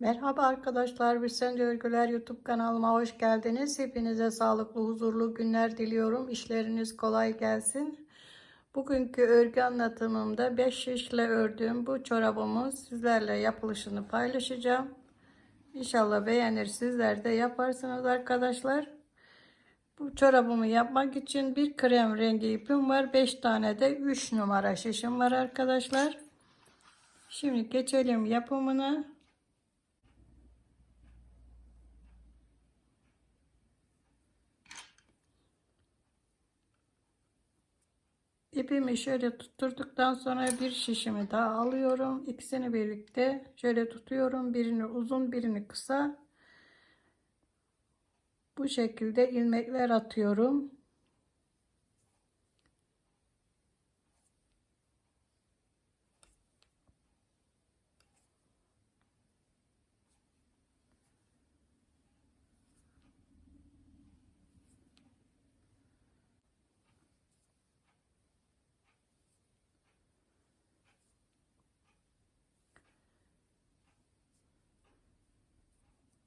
Merhaba arkadaşlar, Birsen Örgüler YouTube kanalıma hoş geldiniz. Hepinize sağlıklı, huzurlu günler diliyorum. İşleriniz kolay gelsin. Bugünkü örgü anlatımımda 5 şişle ördüğüm bu çorabımı sizlerle yapılışını paylaşacağım. İnşallah beğenir sizler de yaparsınız arkadaşlar. Bu çorabımı yapmak için bir krem rengi ipim var. 5 tane de 3 numara şişim var arkadaşlar. Şimdi geçelim yapımına. İpimi şöyle tutturduktan sonra bir şişimi daha alıyorum. İkisini birlikte şöyle tutuyorum. Birini uzun birini kısa. Bu şekilde ilmekler atıyorum.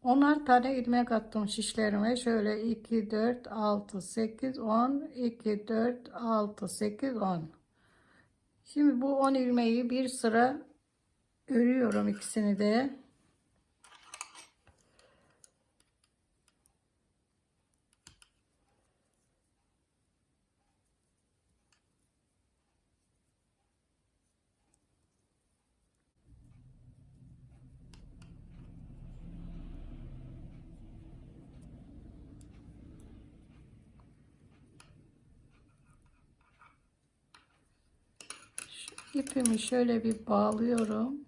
Onar tane ilmek attım şişlerime. Şöyle 2, 4, 6, 8, 10, 2, 4, 6, 8, 10. Şimdi bu 10 ilmeği bir sıra örüyorum ikisini de. İpimi şöyle bir bağlıyorum.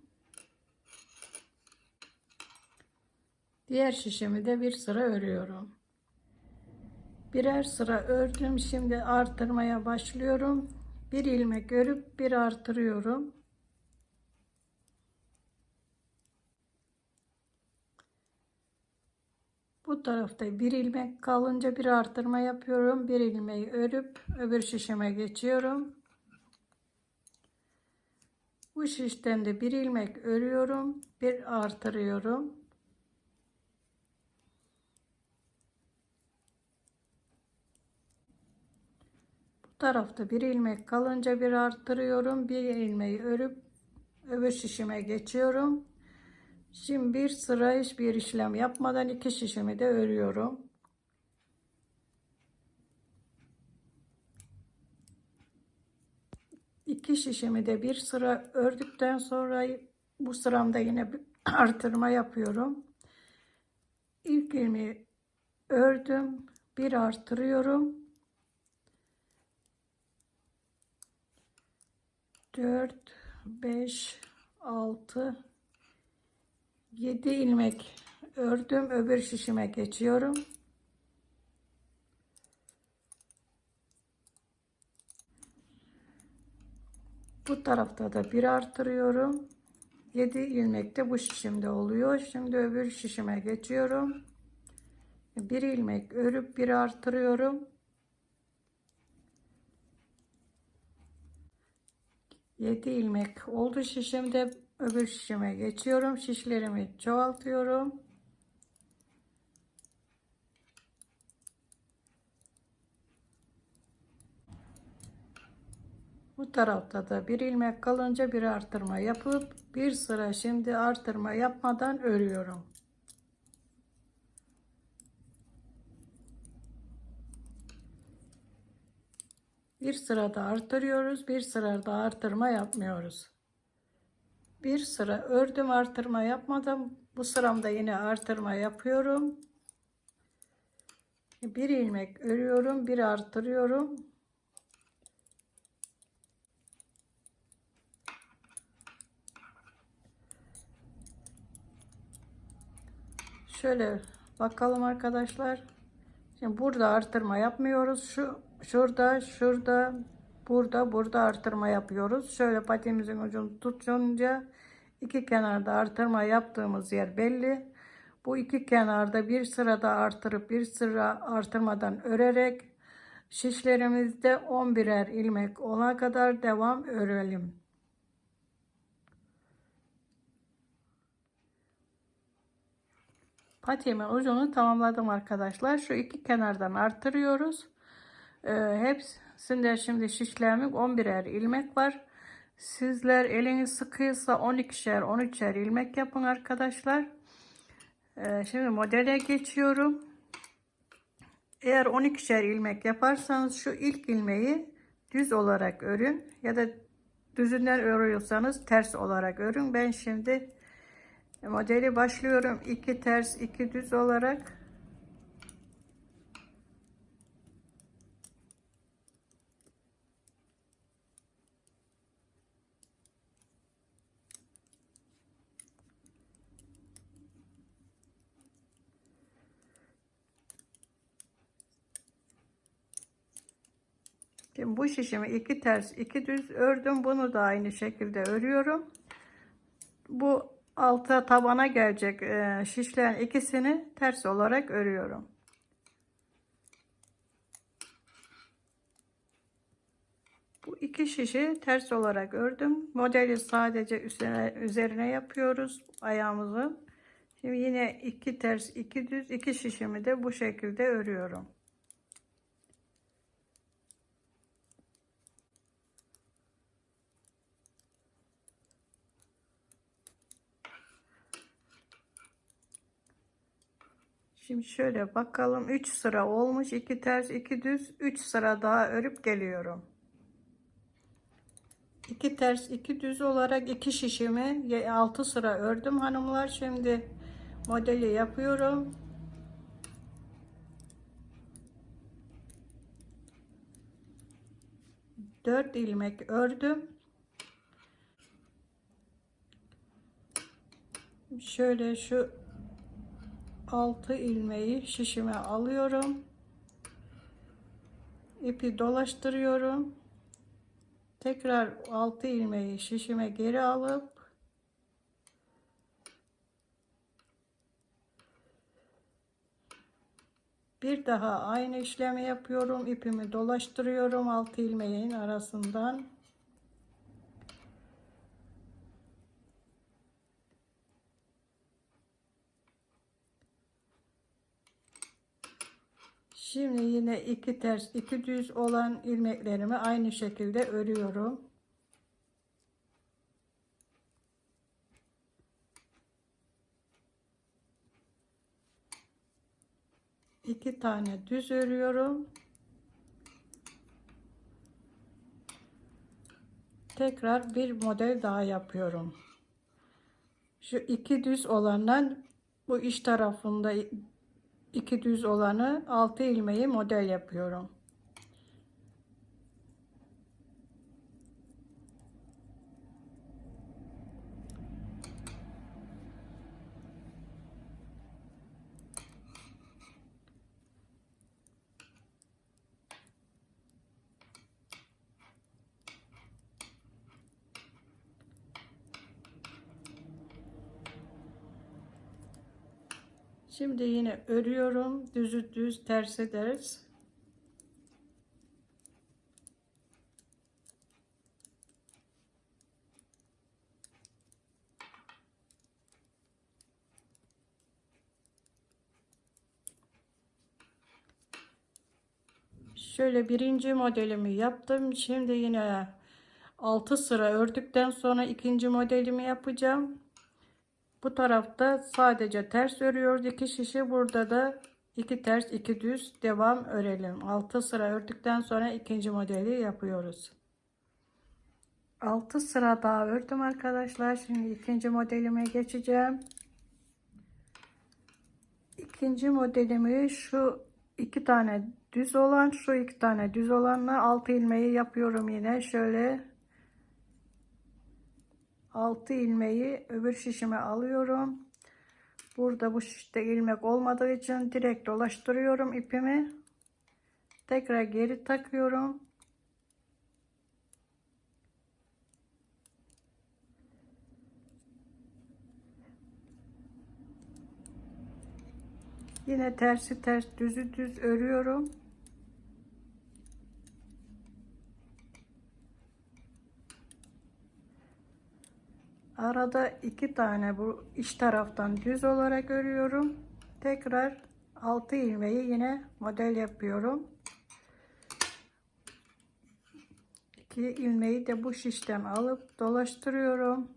Diğer şişimi de bir sıra örüyorum. Birer sıra ördüm. Şimdi artırmaya başlıyorum. Bir ilmek örüp bir artırıyorum. Bu tarafta bir ilmek kalınca bir artırma yapıyorum. Bir ilmeği örüp öbür şişime geçiyorum. Bu şişten de bir ilmek örüyorum, bir artırıyorum. Bu tarafta bir ilmek kalınca bir artırıyorum, bir ilmeği örüp öbür şişime geçiyorum. Şimdi bir sıra hiçbir işlem yapmadan iki şişimi de örüyorum. İki şişimi de bir sıra ördükten sonra bu sıramda yine bir artırma yapıyorum. İlk ilmeği ördüm. Bir artırıyorum. 4 5 6 7 ilmek ördüm. Öbür şişime geçiyorum. Bu tarafta da bir artırıyorum. 7 ilmek de bu şişimde oluyor. Şimdi öbür şişime geçiyorum. Bir ilmek örüp bir artırıyorum. 7 ilmek oldu şişimde. Öbür şişime geçiyorum. Şişlerimi çoğaltıyorum. Bu tarafta da bir ilmek kalınca bir artırma yapıp bir sıra şimdi artırma yapmadan örüyorum. Bir sırada artırıyoruz, bir sırada artırma yapmıyoruz. Bir sıra ördüm artırma yapmadım. Bu sıramda yine artırma yapıyorum. Bir ilmek örüyorum, bir artırıyorum. Şöyle bakalım arkadaşlar. Şimdi burada artırma yapmıyoruz. Şu şurada, şurada, burada, burada artırma yapıyoruz. Şöyle patimizin ucunu tutunca iki kenarda artırma yaptığımız yer belli. Bu iki kenarda bir sırada artırıp bir sıra artırmadan örerek şişlerimizde 11'er ilmek olana kadar devam örelim. Patiğimin ucunu tamamladım arkadaşlar. Şu iki kenardan artırıyoruz. Ee, hepsinde şimdi şişlemik 11'er ilmek var. Sizler eliniz sıkıysa 12'şer 13'er ilmek yapın arkadaşlar. Ee, şimdi modele geçiyorum. Eğer 12'şer ilmek yaparsanız şu ilk ilmeği düz olarak örün ya da düzünden örüyorsanız ters olarak örün. Ben şimdi modeli başlıyorum. 2 ters 2 düz olarak. Şimdi bu şişimi iki ters iki düz ördüm. Bunu da aynı şekilde örüyorum. Bu alta tabana gelecek e, şişlerin ikisini ters olarak örüyorum. Bu iki şişi ters olarak ördüm. Modeli sadece üzerine, üzerine yapıyoruz ayağımızın. Şimdi yine iki ters iki düz iki şişimi de bu şekilde örüyorum. Şimdi şöyle bakalım 3 sıra olmuş 2 ters 2 düz 3 sıra daha örüp geliyorum. 2 ters 2 düz olarak 2 şişimi 6 sıra ördüm hanımlar. Şimdi modeli yapıyorum. Dört ilmek ördüm. Şöyle şu 6 ilmeği şişime alıyorum. ipi dolaştırıyorum. Tekrar 6 ilmeği şişime geri alıp bir daha aynı işlemi yapıyorum. ipimi dolaştırıyorum 6 ilmeğin arasından. Şimdi yine iki ters iki düz olan ilmeklerimi aynı şekilde örüyorum. iki tane düz örüyorum. Tekrar bir model daha yapıyorum. Şu iki düz olandan bu iç tarafında iki düz olanı 6 ilmeği model yapıyorum. Şimdi yine örüyorum. Düzü düz ters ederiz. Şöyle birinci modelimi yaptım. Şimdi yine 6 sıra ördükten sonra ikinci modelimi yapacağım. Bu tarafta sadece ters örüyoruz. iki şişi burada da iki ters iki düz devam örelim. 6 sıra ördükten sonra ikinci modeli yapıyoruz. 6 sıra daha ördüm arkadaşlar. Şimdi ikinci modelime geçeceğim. İkinci modelimi şu iki tane düz olan şu iki tane düz olanla 6 ilmeği yapıyorum yine şöyle 6 ilmeği öbür şişime alıyorum. Burada bu şişte ilmek olmadığı için direkt dolaştırıyorum ipimi. Tekrar geri takıyorum. Yine tersi ters düzü düz örüyorum. Arada iki tane bu iç taraftan düz olarak örüyorum. Tekrar 6 ilmeği yine model yapıyorum. 2 ilmeği de bu şişten alıp dolaştırıyorum.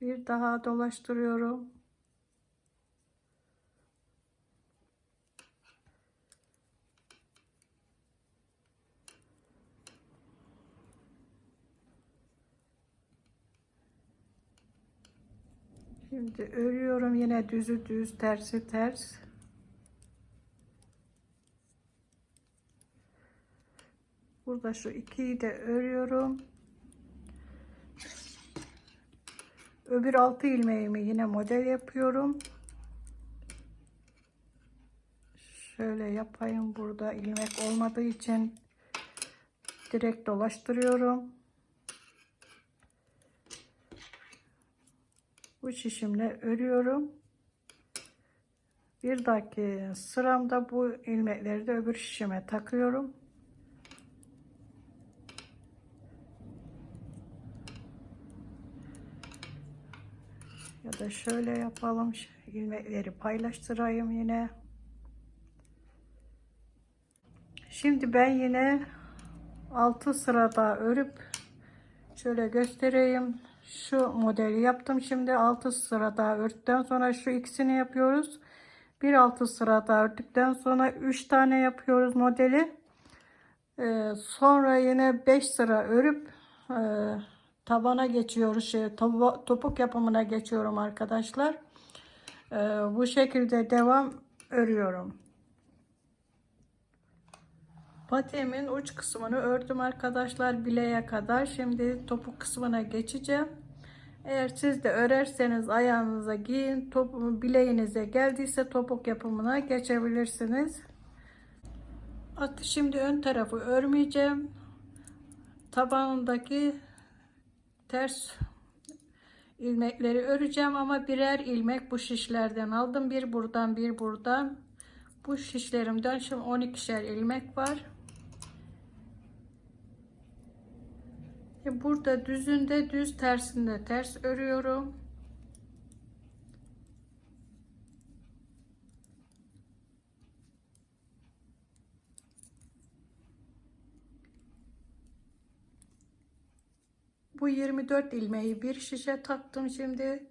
Bir daha dolaştırıyorum. Şimdi örüyorum yine düzü düz tersi ters. Burada şu ikiyi de örüyorum. Öbür altı ilmeğimi yine model yapıyorum. Şöyle yapayım burada ilmek olmadığı için direkt dolaştırıyorum. Bu şişimle örüyorum. Bir dahaki sıramda bu ilmekleri de öbür şişime takıyorum. Ya da şöyle yapalım. ilmekleri paylaştırayım yine. Şimdi ben yine 6 sırada örüp şöyle göstereyim. Şu modeli yaptım. Şimdi 6 sırada ördükten sonra şu ikisini yapıyoruz. Bir altı sırada ördükten sonra 3 tane yapıyoruz modeli. Ee, sonra yine 5 sıra örüp e, tabana geçiyoruz. Şey, topu, topuk yapımına geçiyorum arkadaşlar. Ee, bu şekilde devam örüyorum. Patiğimin uç kısmını ördüm arkadaşlar bileğe kadar. Şimdi topuk kısmına geçeceğim. Eğer siz de örerseniz ayağınıza giyin. Top, bileğinize geldiyse topuk yapımına geçebilirsiniz. Artık şimdi ön tarafı örmeyeceğim. Tabanındaki ters ilmekleri öreceğim ama birer ilmek bu şişlerden aldım. Bir buradan bir buradan. Bu şişlerimden şimdi 12'şer ilmek var. Burada düzünde düz tersinde ters örüyorum. Bu 24 ilmeği bir şişe taktım şimdi.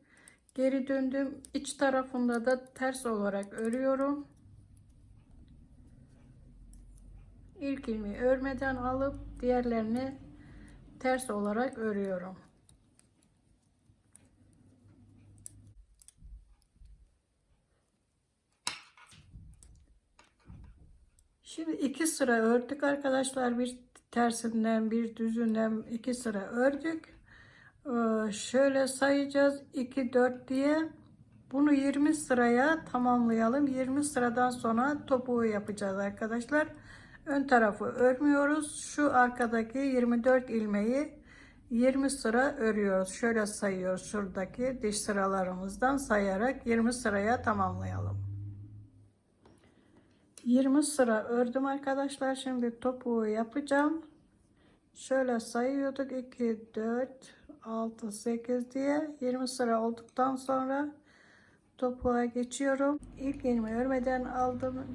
Geri döndüm. İç tarafında da ters olarak örüyorum. İlk ilmeği örmeden alıp diğerlerini ters olarak örüyorum. Şimdi iki sıra ördük arkadaşlar. Bir tersinden bir düzünden iki sıra ördük. Ee, şöyle sayacağız 2 4 diye. Bunu 20 sıraya tamamlayalım. 20 sıradan sonra topuğu yapacağız arkadaşlar. Ön tarafı örmüyoruz. Şu arkadaki 24 ilmeği 20 sıra örüyoruz. Şöyle sayıyoruz şuradaki diş sıralarımızdan sayarak 20 sıraya tamamlayalım. 20 sıra ördüm arkadaşlar. Şimdi topuğu yapacağım. Şöyle sayıyorduk. 2, 4, 6, 8 diye 20 sıra olduktan sonra topuğa geçiyorum. İlk ilmeği örmeden aldım.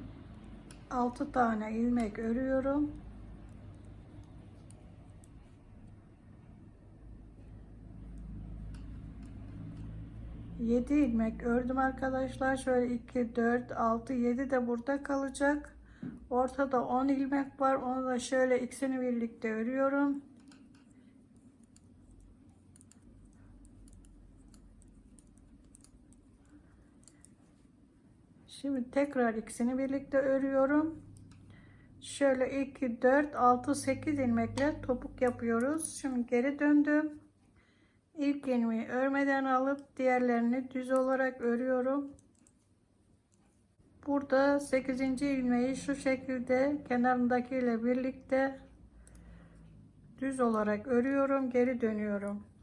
6 tane ilmek örüyorum. Yedi ilmek ördüm arkadaşlar. Şöyle 2, 4, 6, 7 de burada kalacak. Ortada 10 ilmek var. Onu da şöyle ikisini birlikte örüyorum. Şimdi tekrar ikisini birlikte örüyorum. Şöyle 2, 4, 6, 8 ilmekle topuk yapıyoruz. Şimdi geri döndüm. İlk ilmeği örmeden alıp diğerlerini düz olarak örüyorum. Burada 8. ilmeği şu şekilde kenarındaki ile birlikte düz olarak örüyorum. Geri dönüyorum.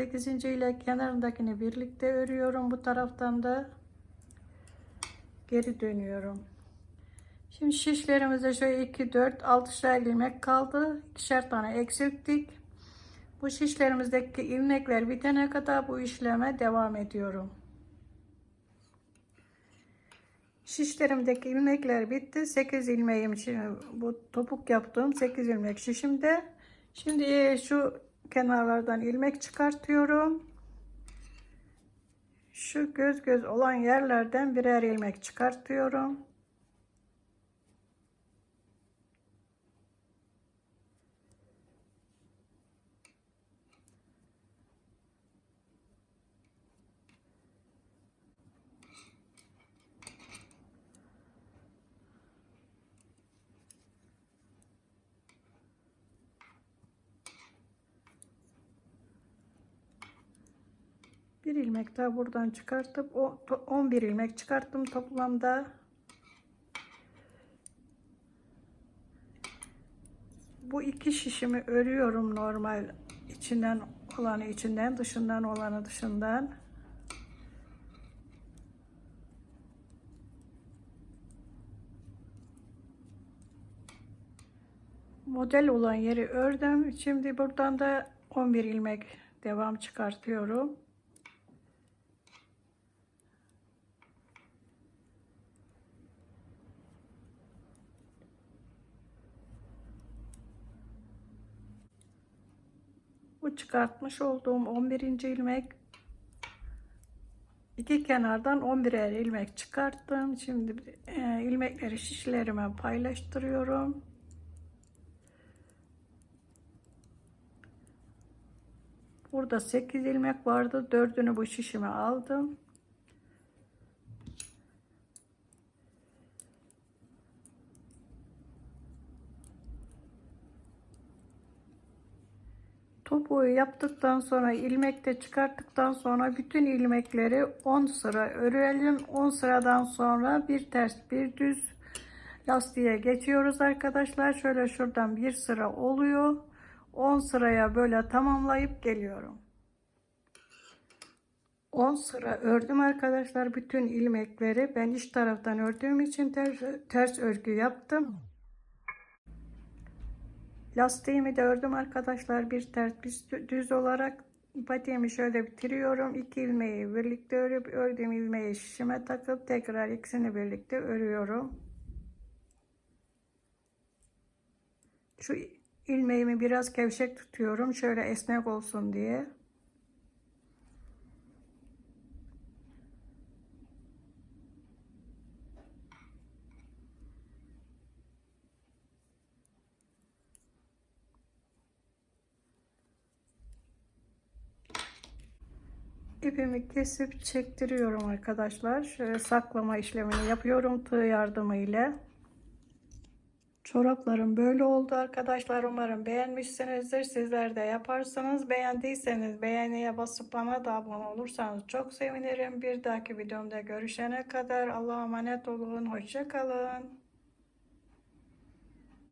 8. ile kenarındakini birlikte örüyorum bu taraftan da geri dönüyorum. Şimdi şişlerimizde şöyle 2, 4, 6'şer ilmek kaldı. İkişer tane eksilttik. Bu şişlerimizdeki ilmekler bitene kadar bu işleme devam ediyorum. Şişlerimdeki ilmekler bitti. 8 ilmeğim şimdi bu topuk yaptığım 8 ilmek şişimde. Şimdi şu kenarlardan ilmek çıkartıyorum. Şu göz göz olan yerlerden birer ilmek çıkartıyorum. Bir ilmek daha buradan çıkartıp o to- 11 ilmek çıkarttım toplamda. Bu iki şişimi örüyorum normal içinden olanı içinden dışından olanı dışından. Model olan yeri ördüm. Şimdi buradan da 11 ilmek devam çıkartıyorum. Bu çıkartmış olduğum 11. ilmek iki kenardan 11'er ilmek çıkarttım. Şimdi e, ilmekleri şişlerime paylaştırıyorum. Burada 8 ilmek vardı. Dördünü bu şişime aldım. Topuğu yaptıktan sonra ilmek de çıkarttıktan sonra bütün ilmekleri 10 sıra örelim. 10 sıradan sonra bir ters bir düz lastiğe geçiyoruz arkadaşlar. Şöyle şuradan bir sıra oluyor. 10 sıraya böyle tamamlayıp geliyorum. 10 sıra ördüm arkadaşlar. Bütün ilmekleri ben iç taraftan ördüğüm için ters, ters örgü yaptım. Lastiğimi de ördüm arkadaşlar. Bir ters bir düz olarak patiğimi şöyle bitiriyorum. İki ilmeği birlikte örüp ördüğüm ilmeği şişime takıp tekrar ikisini birlikte örüyorum. Şu ilmeğimi biraz gevşek tutuyorum. Şöyle esnek olsun diye. İpimi kesip çektiriyorum arkadaşlar. Şöyle saklama işlemini yapıyorum tığ yardımıyla. Çoraplarım böyle oldu arkadaşlar. Umarım beğenmişsinizdir. Sizler de yaparsınız. Beğendiyseniz beğeniye basıp bana da abone olursanız çok sevinirim. Bir dahaki videomda görüşene kadar Allah'a emanet olun. Hoşçakalın.